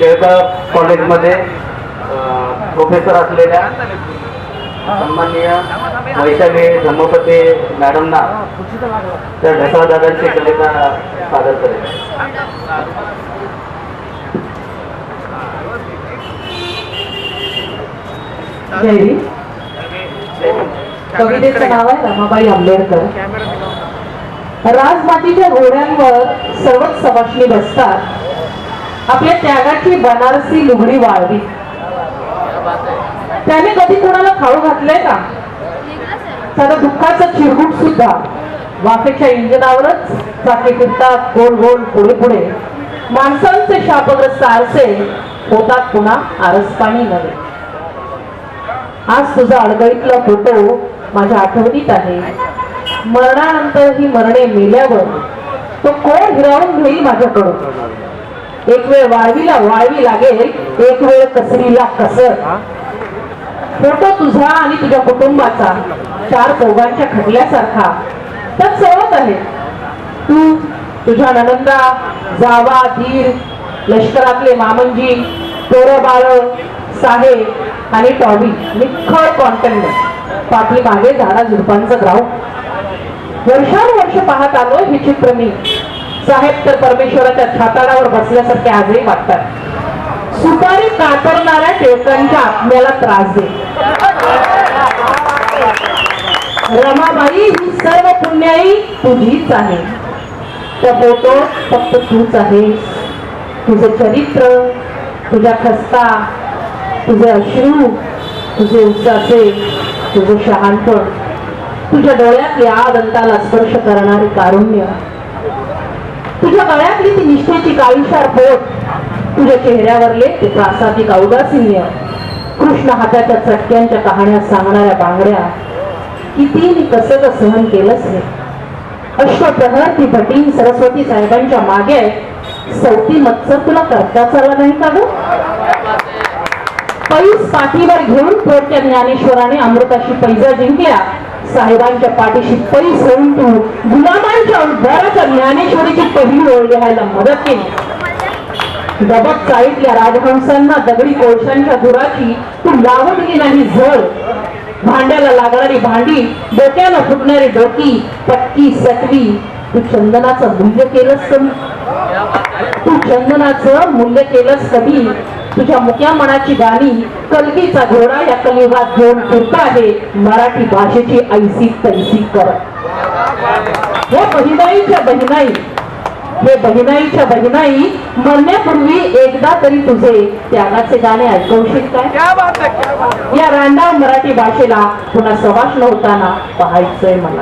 टिळका कॉलेजमध्ये प्रोफेसर असलेल्या सन्माननीय वैशाली धर्मपती मॅडमना त्या ढसाळदादांची कविता सादर करेल कवितेचं नाव आहे रमाबाई आंबेडकर. राजमातीच्या घोड्यांवर सर्वच सवाशणी बसतात. आपल्या त्यागाची बनारसी लुगडी वाळवी. त्याने कधी कोणाला खाऊ घातलंय का? त्याला दुःखाचं चिरगुट सुद्धा. वाफेच्या इंजिनावरच चाके फिरतात गोल गोल पुढे पुढे. माणसांचे शापग्रस्त आरसे होतात पुन्हा आरसपाणी नव्हे. आज तुझा अडगळीतला फोटो माझ्या आठवणीत आहे. मरणानंतर ही मरणे मेल्यावर तो कोण हिरावून घेईल माझ्याकडून? एक वेळ वाळवीला वाळवी लागेल एक वेळ कसरीला कसर. फोटो तुझा आणि तुझ्या कुटुंबाचा चार चौघांच्या खटल्यासारखा. त्यात सर्वच आहे. तू तुझ्या ननंदा जावा धीर लष्करातले मामंजी पोरं बाळ साहेब आणि टॉबी निखळ कॉन्टेंट पाठी मागे झाडा झुडपांचं ग्राउंड वर्षानुवर्ष पाहत आलो हे चित्र मी. साहेब तर परमेश्वराच्या छाताडावर बसल्यासारखे आजही वाटतात. सुपारी कातरणाऱ्या टिळकांच्या आत्म्याला त्रास दे. रमाबाई ही सर्व पुण्याई तुझीच आहे. त्या फोटो फक्त तूच आहे. तुझं चरित्र तुझ्या खस्ता तुझे अश्रू तुझे उच्चाचे तुझं शहाणपण तुझ्या डोळ्यात या दंताला स्पर्श करणारे कारुण्य. तुझ्या गळ्यातली ती निष्ठेची काळीसार बोट तुझ्या चेहऱ्यावरले ते प्रासादिक औदासिन्य कृष्ण हाताच्या चटक्यांच्या कहाण्या सांगणाऱ्या बांगड्या किती मी कसं ग सहन केलंच हे अश्वप्रहर ती भटीन सरस्वती साहेबांच्या मागे सवती मत्सर तुला करता आला नाही का ग? पैस पाठीवर घेऊन थोडक्या ज्ञानेश्वराने अमृताशी पैजा जिंकल्या. साहेबांच्या पाठीशी पैस होऊन तू गुलामांच्या उद्धाराच्या ज्ञानेश्वरीची पहिली ओळ लिहायला मदत केली. दबक चाळीतल्या राजहंसांना दगडी कोळशांच्या धुराची तू लावून नाही झळ भांड्याला लागणारी भांडी डोक्याला फुटणारी डोकी पट्टी सटवी. तू चंदनाचं मूल्य केलंस कमी तू चंदनाचं मूल्य केलंस कमी तुझ्या मुक्या मनाची गाणी कलगीचा घोडा या कलियुगात घेऊन फिरत आहे मराठी भाषेची ऐसी तैसी करत. या बहिणाईच्या बहिणाई हे बहिणाईच्या बहिणाई मरण्यापूर्वी एकदा तरी तुझे त्यागाचे गाणे ऐकवशील काय? या रांडाव मराठी भाषेला पुन्हा सवाष्ण होताना पाहायचंय मला.